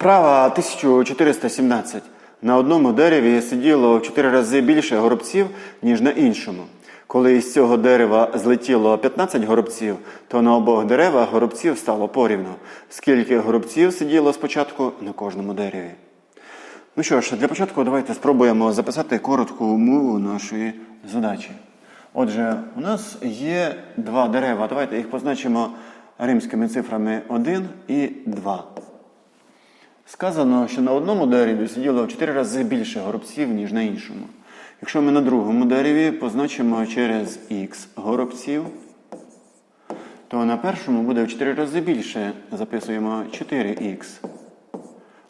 Вправа 1417. На одному дереві сиділо в 4 рази більше горобців, ніж на іншому. Коли із цього дерева злетіло 15 горобців, то на обох деревах горобців стало порівну. Скільки горобців сиділо спочатку на кожному дереві? Ну що ж, для початку давайте спробуємо записати коротку умову нашої задачі. Отже, у нас є два дерева. Давайте їх позначимо римськими цифрами 1 і 2. Сказано, що на одному дереві сиділо в 4 рази більше горобців, ніж на іншому. Якщо ми на другому дереві позначимо через х горобців, то на першому буде в 4 рази більше. Записуємо 4х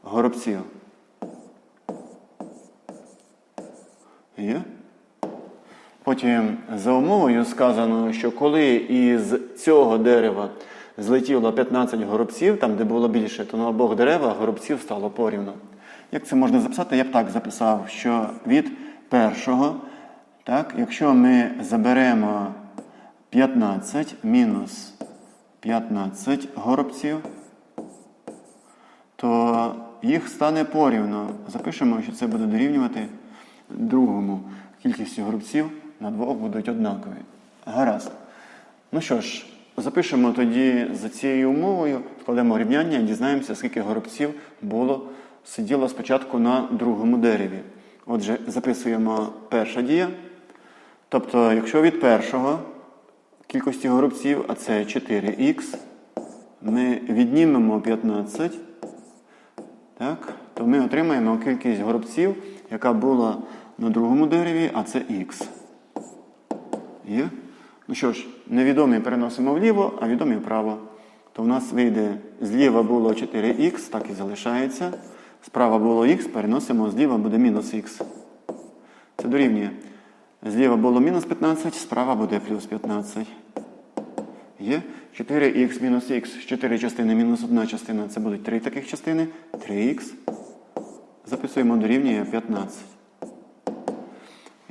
горобців. Є? Потім за умовою сказано, що коли із цього дерева злетіло 15 горобців, там де було більше, то на обох деревах горобців стало порівну. Як це можна записати? Я б так записав, що від першого, так, якщо ми заберемо 15 мінус 15 горобців, то їх стане порівно. Запишемо, що це буде дорівнювати другому. Кількістю горобців на двох будуть однакові. Гаразд. Ну що ж, запишемо тоді за цією умовою, складемо рівняння і дізнаємося, скільки горобців було сиділо спочатку на другому дереві. Отже, записуємо перша дія. Тобто, якщо від першого кількості горобців, а це 4х, ми віднімемо 15, так, то ми отримаємо кількість горобців, яка була на другому дереві, а це х. Є? Ну що ж, невідомі переносимо вліво, а відомі вправо. То в нас вийде зліва було 4х, так і залишається. Справа було х, переносимо, зліва буде мінус х. Це дорівнює. Зліва було мінус 15, справа буде плюс 15. Є 4х мінус х, 4 частини мінус 1 частина. Це будуть 3 таких частини. 3х. Записуємо дорівнює 15.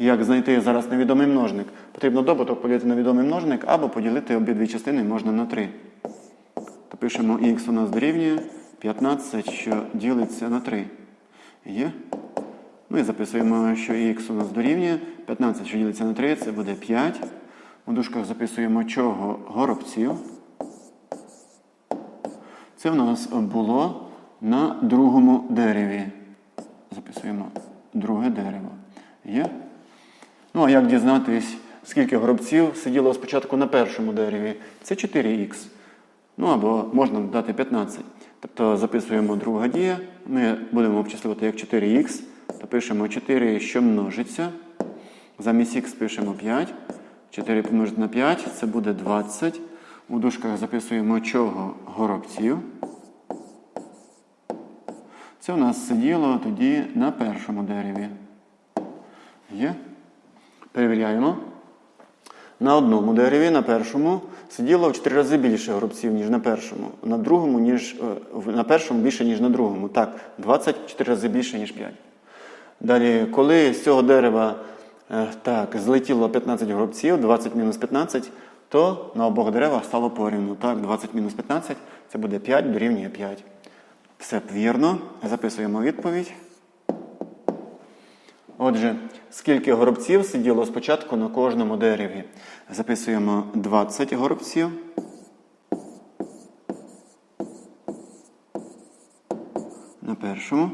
Як знайти зараз невідомий множник? Потрібно добуток поділити на відомий множник або поділити обидві частини можна на 3. То пишемо х у нас дорівнює 15, що ділиться на 3. Є? Ну і записуємо, що х у нас дорівнює 15, що ділиться на 3, це буде 5. У дужках записуємо чого горобців. Це в нас було на другому дереві. Записуємо друге дерево. Є? Ну, а як дізнатись, скільки горобців сиділо спочатку на першому дереві? Це 4х. Ну або можна дати 15. Тобто записуємо друга дія. Ми будемо обчислювати як 4х, то пишемо 4, що множиться. Замість х пишемо 5. 4 помножити на 5 це буде 20. У дужках записуємо чого горобців. Це у нас сиділо тоді на першому дереві. Є? Перевіряємо. На одному дереві, на першому, сиділо в 4 рази більше горобців, ніж на першому. На другому, ніж, е, на першому більше, ніж на другому. Так, 24 рази більше, ніж 5. Далі, коли з цього дерева е, так, злетіло 15 горобців, 20 мінус 15, то на обох деревах стало порівну. Так, 20 мінус 15 це буде 5, дорівнює 5. Все вірно. Записуємо відповідь. Отже, скільки горобців сиділо спочатку на кожному дереві? Записуємо 20 горобців. На першому.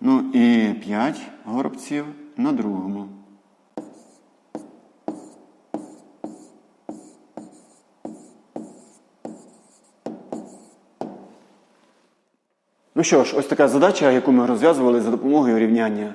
Ну і 5 горобців на другому. Ну що ж, ось така задача, яку ми розв'язували за допомогою рівняння.